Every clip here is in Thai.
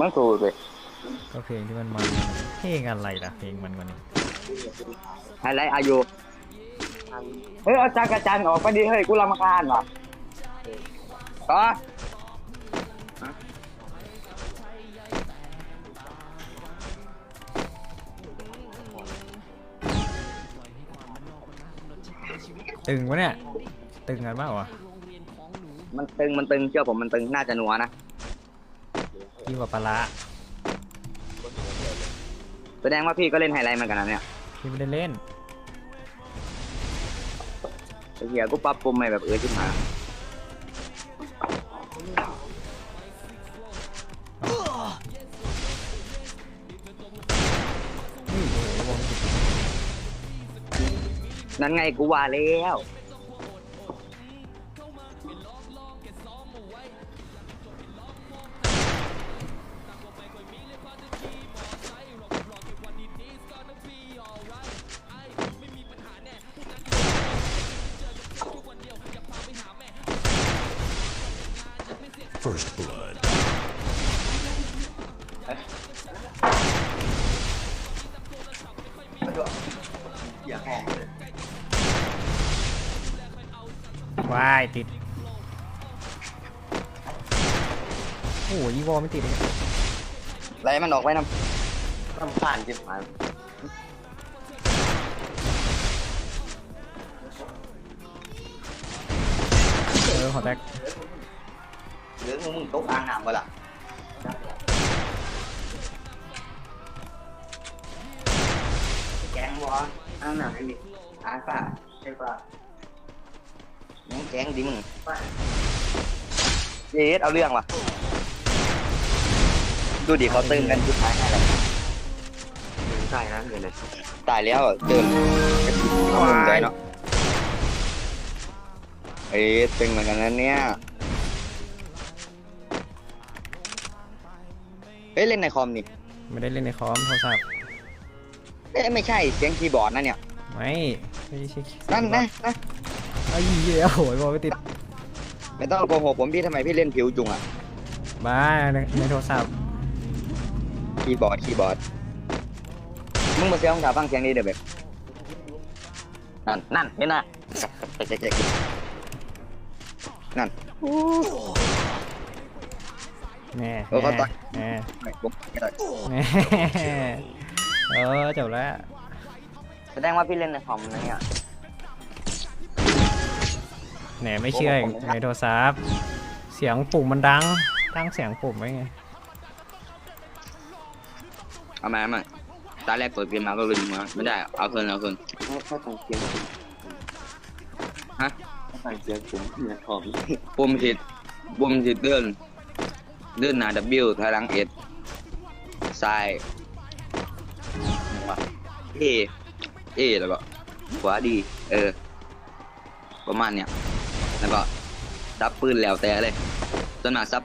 มันสูดเลยก็เพลงที่มันมันเพลงอะไรล่ะเพลงมันกว่านี้ไฮไลท์อายุเฮ้ยเอาจักรจันทร์ออกไปดิเฮ้ยกูรำคาญว่ะก็ตึงวะเนี่ย ตึงกันบ้างวะมันตึงมันตึงเชื่อผมมันตึงน่าจะนัวนะ ยิ่งกว่าปลาร้าแสดงว่าพี่ก็เล่นไฮไลท์เหมือนกันนะเนี่ยที่ไม่ได้เล่นไอ้เหี้ยกูปรับปรุงไม่แบบเออขึ้นมานี่โอ้โหวงจิตนั่นไงกูว่าแล้ว วายติด โอ้โหยีวอลไม่ติดเลยไล่มันออกไว้น้ำน้ำผ่านจิบหายเออขอแตกหรือมึงมึงตกอ่างน้ำบ่ล่ะแกงวะอ่างน้ำไม่มีอ่างป่าใช่ป่ะ ยังแกงดิมึงเย็ดเอาเรื่องว่ะ ดูดิเขาตึงกันสุดท้ายอะไรใช่นะเดี๋ยวเลยตายแล้วเดินตึงใจเนาะเอ้ยตึงเหมือนกันนะเนี่ยเอ้ยเล่นในคอมนี่ไม่ได้เล่นในคอมโทรศัพท์เอ้ยไม่ใช่เสียงคีย์บอร์ดนะเนี่ย ไม่ไม่ใช่นั่นนะนะ ไอ้เหี้ยโอ้ยวอลไม่ติด ไม่ต้องโกหกผมพี่ทำไมพี่เล่นผิวจุงอะบ้าในในโทรศัพท์คีย์บอร์ดคีย์บอร์ดมึงมาเสียงของถาฟังเสียงดีเด้อแบบนั่นนั่นเห็นนะเจ๊กเจ๊กนั่น แน่เออเขาต่อย แน่ไม่ผมไม่ได้แน่เออจบแล้วแสดงว่าพี่เล่นในคอมนะเนี่ย แหนไม่เชื่ออีกในโทรศัพท์เสียงปุ่มมันดังตั้งเสียงปุ่มไว้ไงเอามาเอามาตาแรกเปิดเกมมาก็ลืมมาไม่ได้เอาคืนเอาคืนถ้าฟังเสียงผมฮะถ้าฟังเสียงผมเนี่ยหอมปุ่มผิดปุ่มผิดเลื่อนเลื่อนหน้า W ถอยหลัง S ซ้ายเอเอแล้วก็ขวาดี เออ ประมาณเนี้ย แล้วก็ซับปืนแล้วแต่เลยต้นหนาซับ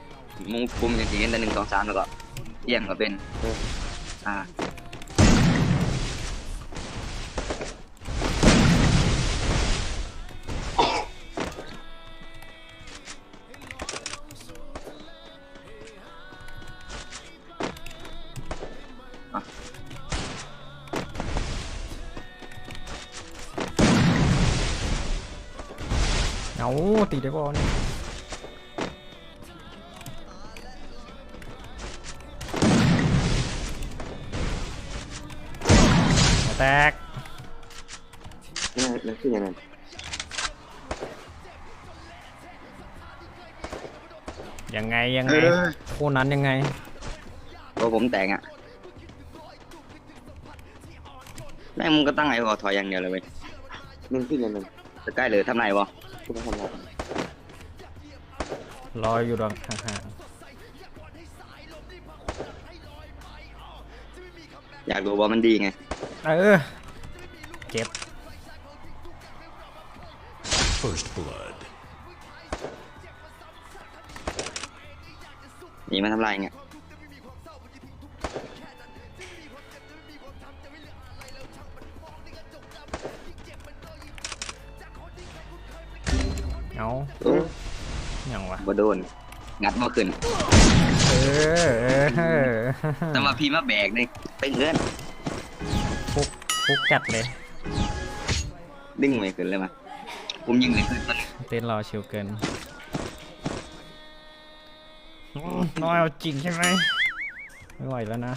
มุมปุ่มอย่างที่เห็นแต่หนึ่งสองสามแล้วก็เยี่ยงก็เป็น อ่า ตีได้บอลเนี่ยแตกนี่นั่นคืออย่างนั้นยังไงยังไงเออคู่นั้นยังไงตัวผมแต่งอะแม่งมึงก็ตั้งไอ้พอถอยอย่างเดียวเลยเว้ยนั่นคืออย่างนั้นจะใกล้เลยทำไรวะคือมาทำอะไร รออยู่ดองห่างอยากรู้ว่ามันดีไง ๆเออ เก็บ First blood. หนีมาทำลายเงี้ยเอาโอ้อย่างวะ บ่โดน งัดมาขึ้นเออเออแต่ว่าพี่มาแบกนี่เป็นเงินฟุกฟุกจัดเลยดึงไม่ขึ้นเลยมั้ยผมยิงเลยขึ้นตอนนี้เต้นรอชิวเกินอืมน้อยเอาจริงใช่ไหมไม่ไหวแล้วนะ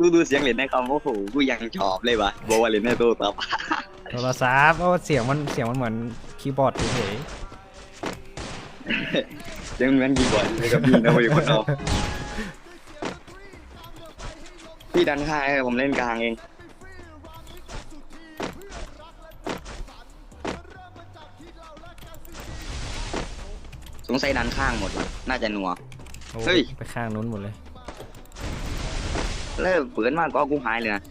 ดูดูเสียงเล่นในคำโอ้โหกูยังชอบเลยวะบอกว่าเล่นในโทรศัพท์โทรศัพท์โอ้เสียงมันเสียงมันเหมือนคีย์บอร์ดเฉยเสี ยงเหมือนกีย์บอร์ดเลยกับพี่นะพี่คนเอาพี่ดันข้างให้ผมเล่นกลางเองสงสัยดันข้างหมดว่ะน่าจะนัวๆโอ้เฮ้ย ไปข้างนู้นหมดเลย เลิกเปิดมากก็กูหายเลยนะ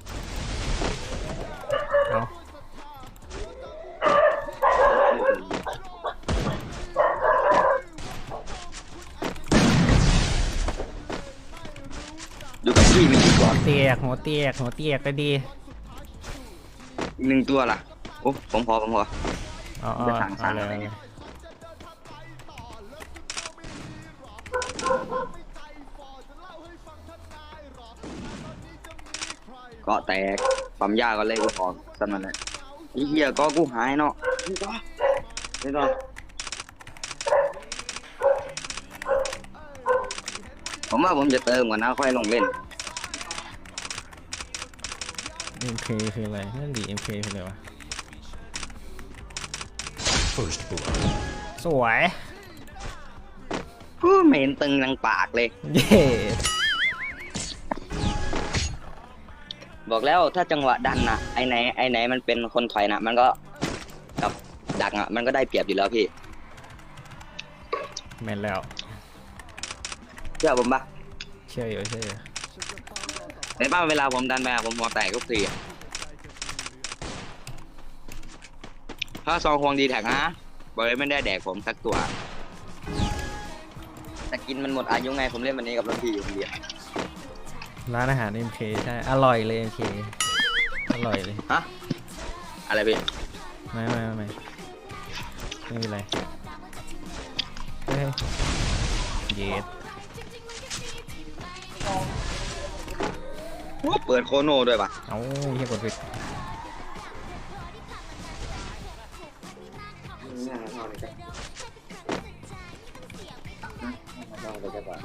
ตัวเตียกหัวเตียกหัวเตียกก็ดีอีกหนึ่งตัวล่ะโอ้ผมพอผมพอเอาเอาจะสั่ง เอาสั่งเลอะไรยเนี่ยก็แตกปั๊มยาก็เลยกูขอสั่นมาเลยไอ้เหี้ยก็กูหายเนาะนี่ก็นี่ก็ผมว่าผมจะเติมก่อนนะค่อยลงเล่น เอ็มเคคืออะไรนั่นดีเอ็มเคคืออะไรวะ First blood. สวยกูไม่เห็นตึงนังปากเลย เย้บอกแล้วถ้าจังหวะดันนะไอไหนไอไหนมันเป็นคนถอยนะมันก็กับดักอะมันก็ได้เปรียบอยู่แล้วพี่แม่นแล้วเชื่อผมปะเชื่ออยู่เชื่ออยู่ ในบ้านเวลาผมดันไปอะผมหัวแตกทุกทีอะถ้าซองควงดีแท็กนะบอกเลยไม่ได้แดกผมสักตัว แต่กินมันหมดอายุไงผมเล่นวันนี้กับรุ่นพี่อยู่คนเดียวร้านอาหาร MK ใช่ อร่อยเลย MK อร่อยเลย ฮะ อะไรพี่ไม่ไม่ไม่ไม่ไม่มีอะไรเฮ้ยเย็ด เปิดโคโน่ด้วยปะเอ้าเฮียกดผิดนี่นะนอนเลยจ้ะนอนเลยจ้ะก่อน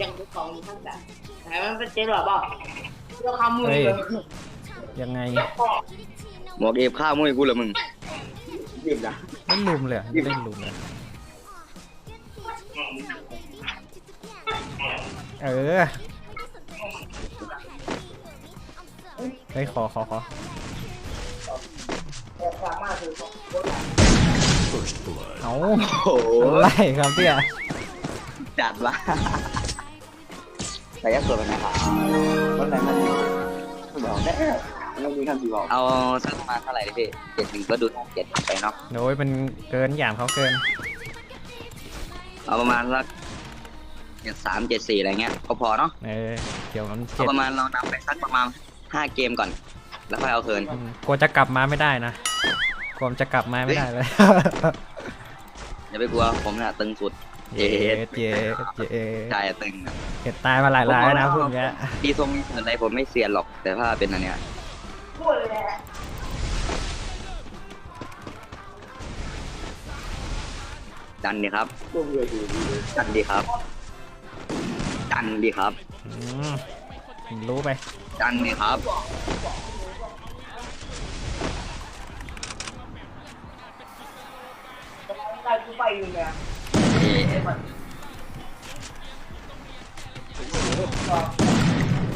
ยังทุกของอยู่ข้างแบบไหนมันเป็นเจ๊หรอบอกเรื่องคำมือเฮ้ยเลยยังไงหมวกเอฟข้าวมุ้ยกูเหรอมึงรีบนะเล่นลุมเลยเหรอเล่นลุมเลย เออเฮ้ยขอขอขอ First blood. เอาโอ้โหอะไรครับพี่อะจัดวะแต่ยักษ์ตัวเป็นไงครับวันไหนมันไม่บอกแน่ เรามีคำที่บอกเอาสักประมาณเท่าไหร่ดิพี่เจ็ดหนึ่งก็ดูเจ็ดไปเนาะโอ้ยมันเกินอย่างเขาเกิน เอาประมาณสักเจ็ดสามเจ็ดสี่อะไรเงี้ยก็พอเนาะเออเดี๋ยวมันเอาเจ็ดประมาณเรานำไปสักประมาณห้าเกมก่อน แล้วค่อยเอาเทิร์นอืมกลัวจะกลับมาไม่ได้นะกลัวมันจะกลับมาไม่ได้เลย อย่าไปกลัวผมน่ะตึงสุด เย็ดเย็ดเย็ดใช่ตึงอะ เห็ดตายมาหลายรายแล้วนะพวกเนี้ย ตีทรงมีเทิร์นอะไรผมไม่เซียนหรอกแต่ถ้าเป็นอันเนี้ย ดันดีครับร่วมเรือดีดีเลยดันดีครับดันดีครับอืมรู้ไปดันดีครับใครกูไปอยู่เนี่ยเอ๊ะ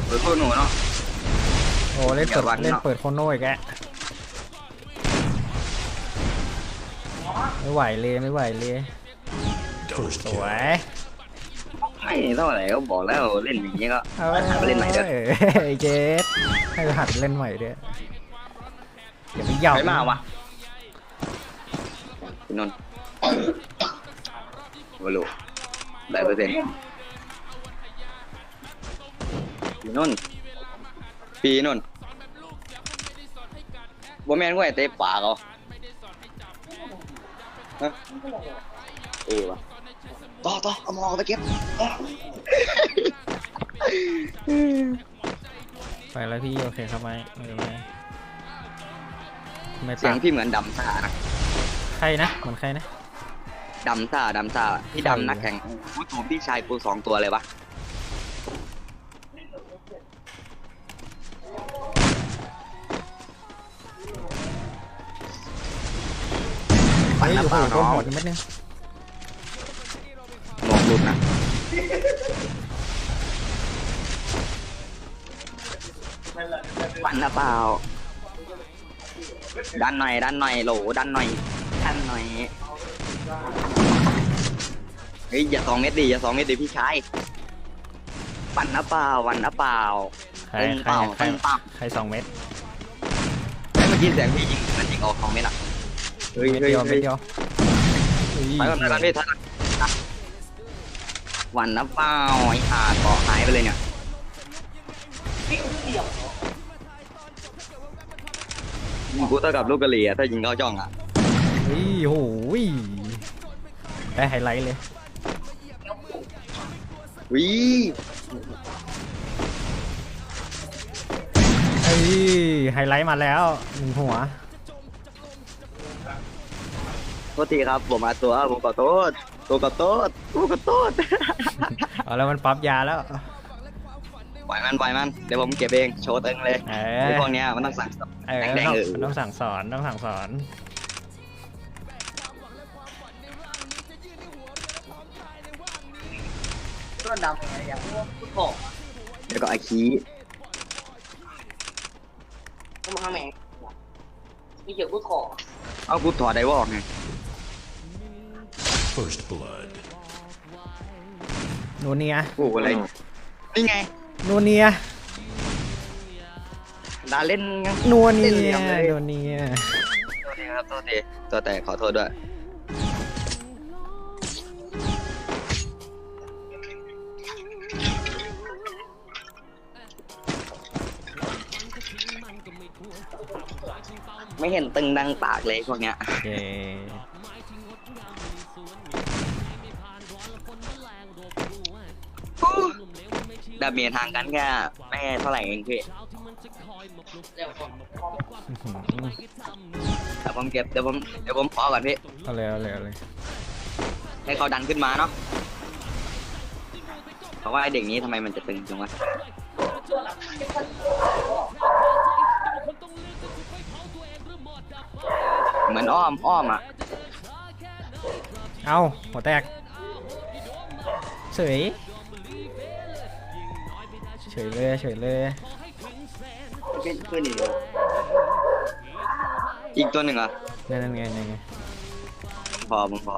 เปิดพวกหนูเนาะโอ้เล่นเปิดอย่าหวั่นเล่นเนาะเปิดโคโน่อีกแกไม่ไหวเลยไม่ไหวเลย First ส kill. วยไม่เท่าไหร่ก็บอกแล้วเล่นอย่างนี้ก็เอาหาไปเล่นใหม่เด้อไอ้เจสให้ไปหัดเล่นใหม่ด้วยอย่าไปเหย่าใครมาวะพี่นนท์วอลูได้เปอร์เซ็นต์พี่นนท์พี่นนท์บ่แม่นว่าไอ้เตะปากเขาฮะเออวะ ต่อต่อเอาหมอไปเก็บต่อไปแล้วพี่ โอเคครับไหมไม่เป็นไรไม่เสียปังงพี่เหมือนดำซ่านะใครนะเหมือนใครนะดำซ่าดำซ่าพี่ดำนักแข่งกูถูกพี่ชายกูสองตัวเลยวะปัเฮ้นยนะโอ้โหเปล่าโดนน้องหัวอีกเม็ดนึง มองลุดนะปันนะเปล่า ดันหน่อย ดันหน่อยโหลดันหน่อยดันหน่อย เฮ้ย อย่าสองเม็ดดิ อย่าสองเม็ดดิพี่ชายปั่นนะเปล่าวันนะเปล่าใครตึงใครเปล่าใครตึงเปล่าใครสองเม็ดเฮ้ยเมื่อกี้เสียงพี่ยิงมันยิงออกสองเม็ดอะ เฮ้ยเม็ดเฮ้ยเดียวเม็เฮ้ดยเดียวอุ้ยไปก่อนไปก่อนพี่ทัน วันนะเปล่าไอ้ห่าเกาะหายไปเลยเนี่ยยิงกูเท่ากับลูกกะเหรี่อะถ้ายิงเข้าจ้องอะเฮ้ยโอ้โหได้ไฮไลท์เลยวิเฮ้ยไฮไลท์มาแล้วหนึ่งหัวโทษทีครับผมมาตัวผมขอโทษ ตัวขอโทษตัวขอโทษเอาแล้วมันปั๊บยาแล้ว ปล่อยมันปล่อยมัน เดี๋ยวผมเก็บเอง โชว์ตึงเลยเอไอ้อพวกเนี้ยมันต้องสั่งสอนเออแดงต้องๆเออต้องสั่งสอนต้องสั่งสอนต้นดำอะไรอย่างพวกพุทโธเดี๋ยวก็ไอคีก็มาทำแม่งมีเกี่ยวพุทโธเอากูถอดไดวอกไง First blood. นูเนียกูอะไร นี่ไงนูเนียดาเล่นยังนัวเนีเล่นยเหลี่ยมเลยนัวเนียโทษทีครับโทษทีตัวแต่ขอโทษด้วย ไม่เห็นตึงดังปากเลยพวกเนี้ย เย้ ดาเมียทางกันแค่ไม่เท่าไหร่เองพี่เร็วกว่าอื้อหือเดี๋ยวผมเก็บเดี๋ยวผมเดี๋ยวผมขอก่อนพี่เอาเลยเอาเลยเอาเลยให้เขาดันขึ้นมาเนาะเพราะว่าไอเด็กนี้ทำไมมันจะตึงจังวะเหมือนอ้อมอ้อมอะ เอาหัวแตกเฉย เฉยเลยเฉยเลยขึ้นขึ้นอีกอีกตัวหนึ่งเหรอะนั่นนั่นไงนั่นไงพอผมพอ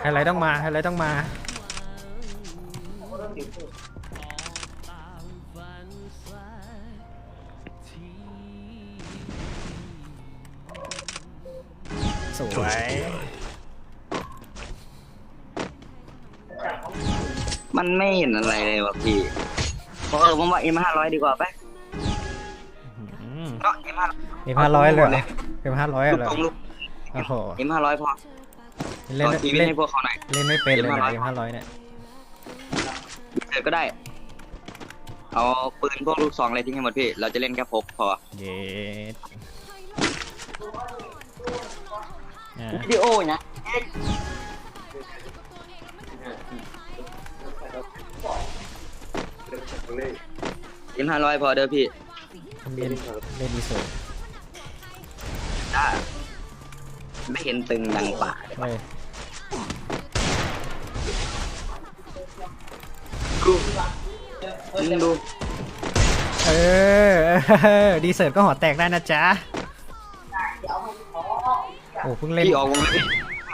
ไฮไลท์ต้องมาไฮไลท์ต้องมาสวย มันไม่เห็นอะไรเลยวะพี่เพราะเออผมว่า M ห้าร้อยดีกว่าไปอืมเนาะ M ห้าเอ็มห้าร้อยเลยเหรอเอ็มห้าร้อยลูกเหรอตรงลูกโอ้โห M ห้าร้อยพอเล่นต่อชีวิตเล่นให้พวกเขาหน่อย เล่นไม่เป็นเลยนะ M500 เอ็มห้าร้อยเนี่ยเกิดก็ได้ เอาปืนพวกลูกซองอะไรทิ้งให้หมดพี่ เราจะเล่นแค่พกพอเย็ดอ่าวิดีโอนะ M ห้าร้อยพอเด้อพี่เล่นเล่นดีสุดถ้าไม่เห็นตึงดังปากเฮ้ยมึงดูเออเออดีเซิร์ตก็หัวแตกได้นะจ๊ะโอ้เพิ่งเล่นพี่ออกวงเลยพี่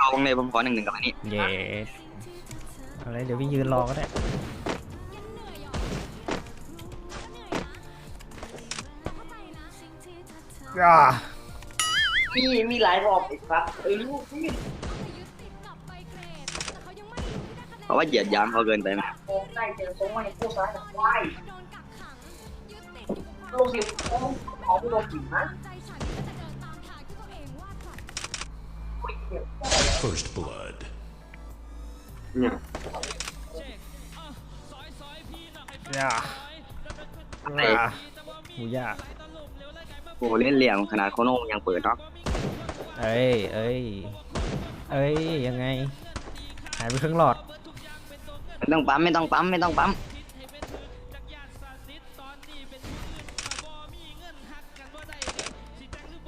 ออกวงเลยผมขอหนึ่งหนึ่งกับอันนี้เย็ดอะไรเดี๋ยวพี่ยืนรอก็ได้ อ่ามีมีหลายรอบอีกครับไอ้ลูกนี่เพราะว่าเหยียดยามเขาเกินไปไหมโกงได้เจอทรงไม่ผู้ซ้ายกับควายก็ลงสิเขาเขาไม่ลงสินะ First blood. เนี่ยย่าย่าหมูย่า โอ้เล่นเหลี่ยมขนาดโคโน่ยังเปิดเนาะเอ้ยเอ้ยเอ้ยยังไงหายไปครึ่งหลอดไม่ต้องปั๊มไม่ต้องปั๊มไม่ต้องปั๊ม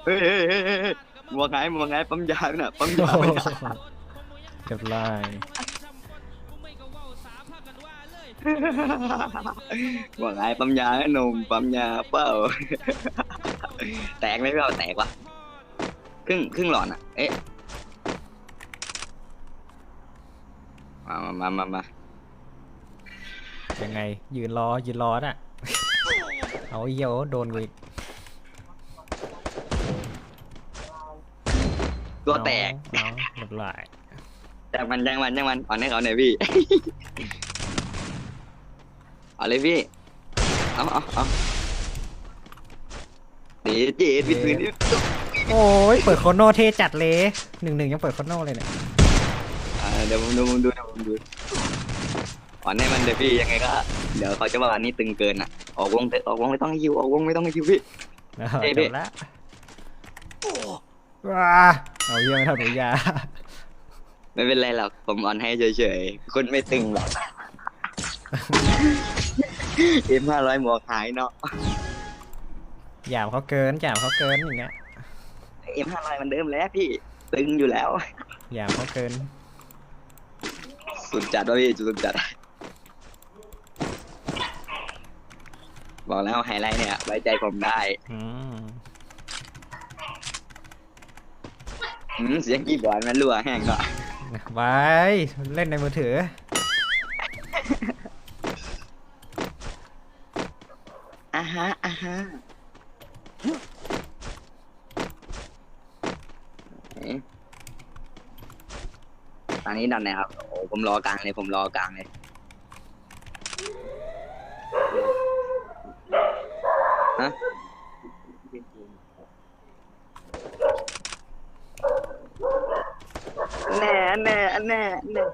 เฮ้ยเฮ้ยเฮ้ยเฮ้ยเฮ้ยมัวไงมัวไงปั๊มยาน่ะปั๊มยาไม่ได้เรียบร้อยว่าไงปั๊มยาหนุ่มปั๊มยาเปล่า แตกไหมพี่เอาแตกวะครึ่งครึ่งหลอดอะ เอ๊ะ มามามามามายังไง ยืนรอ ยืนรอน่ะ เอาเหี้ยวโดนกูอีกตัวแตกเอาเอาเรียบร้อยแต่มันยังมันยังมันอ่อนให้เขาหน่อยพี่ เอาเลยพี่ เอาเอาเอา เดี๋ยวเจ็ดวิดพื้นนี่โอ้ยเปิดโคโน่เท่จัดเลยหนึ่งหนึ่งยังเปิดโคโน่เลยเนี่ยอ่าเดี๋ยวผมดูผมดูเดี๋ยวผมดูอ่อนให้มันเดี๋ยวพี่ยังไงก็เดี๋ยวเขาจะว่าอันนี้ตึงเกินอะออกวงเถอะออกวงไม่ต้องให้ยิวออกวงไม่ต้องให้ยิวพี่ เอาเท่จดิบละว้าเอาเยี่ยไม่เท่าหนูยาไม่เป็นไรหรอกผมอ่อนให้เฉยๆคนไม่ตึงหรอกเอ็มห้าร้อยหมวกหายเนาะ หยามเขาเกินหยามเขาเกินอย่างเงี้ยเอ็มห้าร้อยมันเดิมแล้วพี่ตึงอยู่แล้วหยามเขาเกิน สุดจัดวะพี่สุดจัด บอกแล้วไฮไลท์เนี่ย ไว้ใจผมได้อืมอืมเสียงกีย์บอร์ดมันรั่วแห้งเนาะไว้เล่นในมือถือ อ่าฮะอ่าฮะเอ๊ะตอ นนี้ดันไหนครับโอ้ผมรอกลางเลยผมรอกลางเลยฮะแน่แน่แน่แน่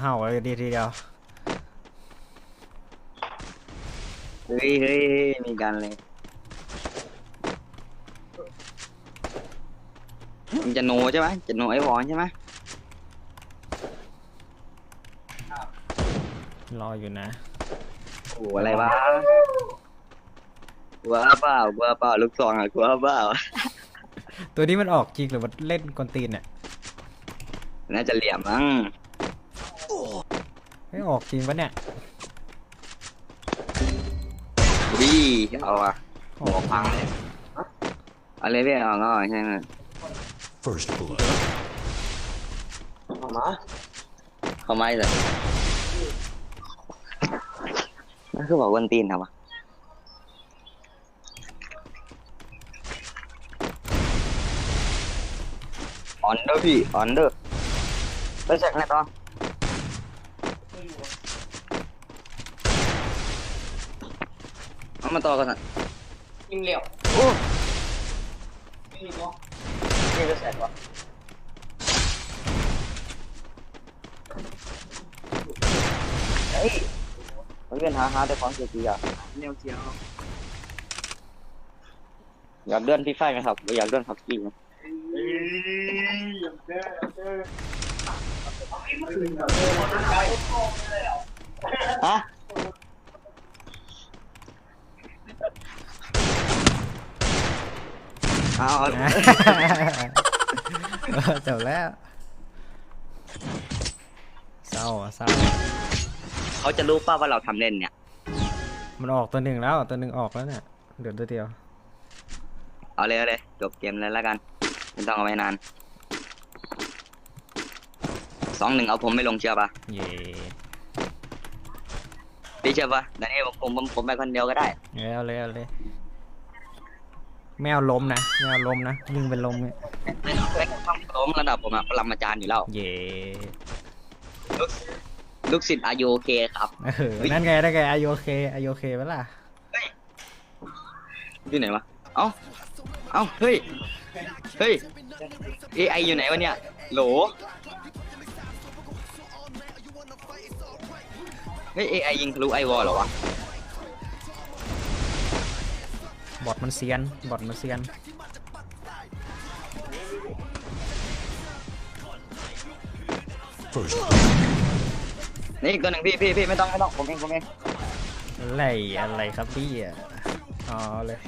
เห่าเลยดีทีเดียวเฮ้ยเฮ้ยเฮ้ยมีกันเลยมึงจะโนใช่ไหมจะโนไอ้วอนใช่ไหมรออยู่นะโอ้โหอะไรวะกลัวเปล่ากลัวเปล่าลูกซองอะกลัวเปล่าตัวนี้มันออกจริงหรือมันเล่นกวนตีนเนี่ยน่าจะเหลี่ยมมั้ง ไม่ออกจริงปะเนี่ยวิเอาอะหัวพังเลยเอาเลยพี่เอาก็ใช่ไหม First blood. ออกมาเขาไม่เลยนั่นคือบอกวันตีนทำวะออนเดอร์พี่ออนเดอร์ไปเสร็จไหนต่อ เอามาต่อกันนะยิงเหลวโอ้ยิงเหลวนี่จะเสร็จวะเฮ้ยมันเป็นหาหาแต่ของเสียๆอะแนวเสียวอยากเลื่อนพี่ไฟไหมครับอยากเลื่อนพับกี้ไหมฮะ เอาเออจบแล้วเศร้าอะเศร้า เขาจะรู้ป่าว่าเราทำเล่นเนี่ย มันออกตัวหนึ่งแล้วตัวหนึ่งออกแล้วเนี่ยเดี๋ยวตัวเดียว เอาเลยเอาเลยจบเกมเลยแล้วกันไม่ต้องเอาไว้นานสองหนึ่งเอาผมไม่ลงเชื่อปะเย่ปีพี่เชื่อปะเดี๋ยวนี้ผมผมผมไปคนเดียวก็ได้ เออเอาเลยเอาเลย แมวล้มนะแมวล้มนะยิงเป็นลมเนี่ยไม่ต้องไม่ต้องล้มระดับผมอะปรมาจารย์อยู่แล้วเย่ลูกลูกศิษย์อายุโอเคครับเออนั่นไงนั่นไงอายุโอเคอายุโอเคปะล่ะอยู่ไหนวะเอ้าเอ้าเฮ้ยเฮ้ย AI อยู่ไหนวะเนี่ยโหลเฮ้ย AI ยิงทะลุไอวอลเหรอวะ บอทมันเซียน บอทมันเซียน First นี่อีกตัวหนึ่งพี่พี่พี่ไม่ต้องไม่ต้องผมเองผมเองอะไรอะไรครับพี่อะอ๋อเลย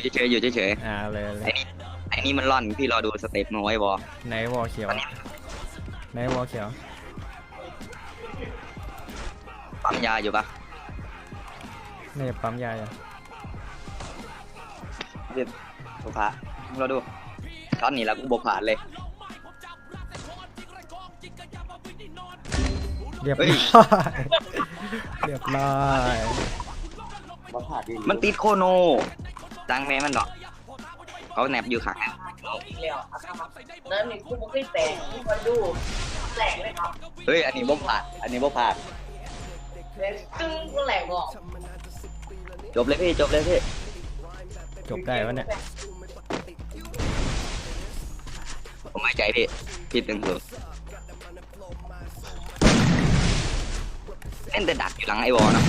อยู่เฉยๆอยู่เฉยอ่าเลยเลๆไอ้ยนี่ไอ้นี่มันร่อนพี่รอดูสเต็ปมาไว้วอลไหนวอลเขียวไหนวอลเขียวปั๊มยาอยู่ปะนี่ปั๊มยาอยู่ เดี๋ยวสุภาเราดูช็อตนี้แล้วกูบกผ่านเลย เรียบเฮ้ร้ยอยเรียบร้อยมาผ่าดีมันติดโคโนดังแม่มันดอกเขาแนบอยู่ข้างหน้าอีกแล้วครับเริ่มมีคู่บุกให้แตกที่คอยดูแตกเลยครับเฮ้ยอันนี้บ่ผ่าน อันนี้บ่ผ่านเลยตึ้งก็แหลกออกจบเลยพี่จบเลยพี่ จบได้วะเนี่ย ผมหายใจพี่ พี่ตึงสุดเล่นแต่ดักอยู่หลังไอวอลเนอะ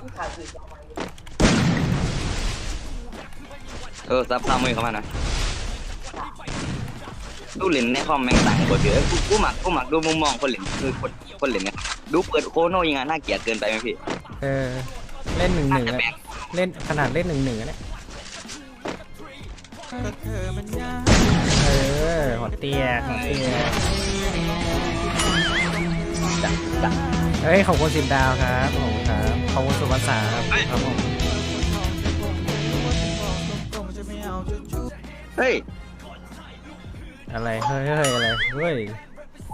ที่ขาดคือสองไม้เออซับซ้ำมือเข้ามาหนะดูเหรียญในคอมแม่งต่างกว่าเยอะกูกูหมักกูหมักดูมุมมองคนเหรียญคือคนคนเหรียญเนี่ยดูเปิดโคโนยังไงน่าเกลียดเกินไปไหมพี่ เออ เล่นหนึ่งหน่านึ่งจะแบ่ง เล่นขนาดเล่นหนึ่งหนึ่งอะเนี่ยเออหัวเตียหัวเตียจะจะเฮ้ยขอบคุณสิบดาวครับขอบคุณครับขอบคุณสุภาษาครับครับผมเฮ้ยอะไรเฮ้ยเฮ้ยอะไรเฮ้ย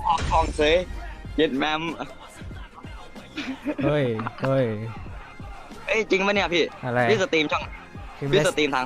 ออกกองเซยเย็ดแมมเฮ้ยเฮ้ย เอ้ยจริงปะเนี่ยพี่อะไรพี่สตรีมช่องพิมพ์พี่ได้สตรีมทาง